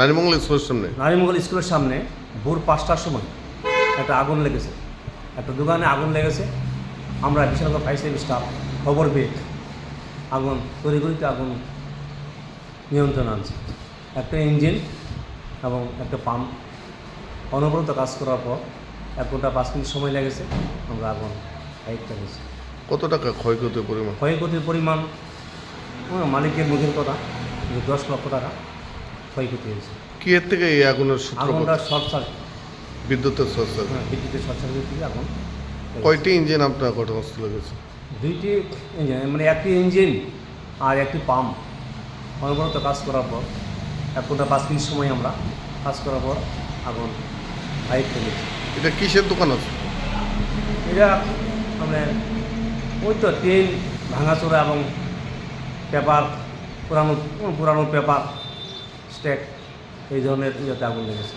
নারীমঙ্গল স্কুলের সামনে? নারীমঙ্গল স্কুলের সামনে ভোর পাঁচটার সময় একটা আগুন লেগেছে। একটা দোকানে আগুন লেগেছে। আমরা বিশালগড় ফায়ার সার্ভিস স্টাফ খবর পেয়ে আগুন তড়িঘড়িতে আগুন নিয়ন্ত্রণ আনছে। একটা ইঞ্জিন এবং একটা পাম্প। অনবরত কাজ করার পর এক ঘণ্টা পাঁচ মিনিট সময় লেগেছে আমরা আগুন হাইটটা গেছি কত টাকা ক্ষয়ক্ষতির পরিমাণ? ক্ষয়ক্ষতির পরিমাণ মালিকের মুখের কথা যে দশ লক্ষ টাকা। ক্ষয়ক্ষতি হয়েছে। কি এর থেকে এই আগুনের সূত্রপাত? আগুনটা শর্ট সার্কিট বিদ্যুতের সোর্স হ্যাঁ বিদ্যুতের শর্ট সার্কিট থেকে আগুন। কয়টি ইঞ্জিন আপনার ঘটনাস্থলে গেছে দুইটি ইঞ্জিন মানে একটি ইঞ্জিন আর একটি পাম্প। অনবরত কাজ করার পর এক ঘণ্টা পাঁচ মিনিট সময় আমরা কাজ করার পর আগুন হাইট গেছে এটা কিসের দোকান আছে? এটা মানে ওই তো ট্রেন ভাঙাচোরা এবং পেপার পুরানো পুরানো পেপার। স্ট্যাক এই ধরনের ইয়েতে আগুন লেগেছে।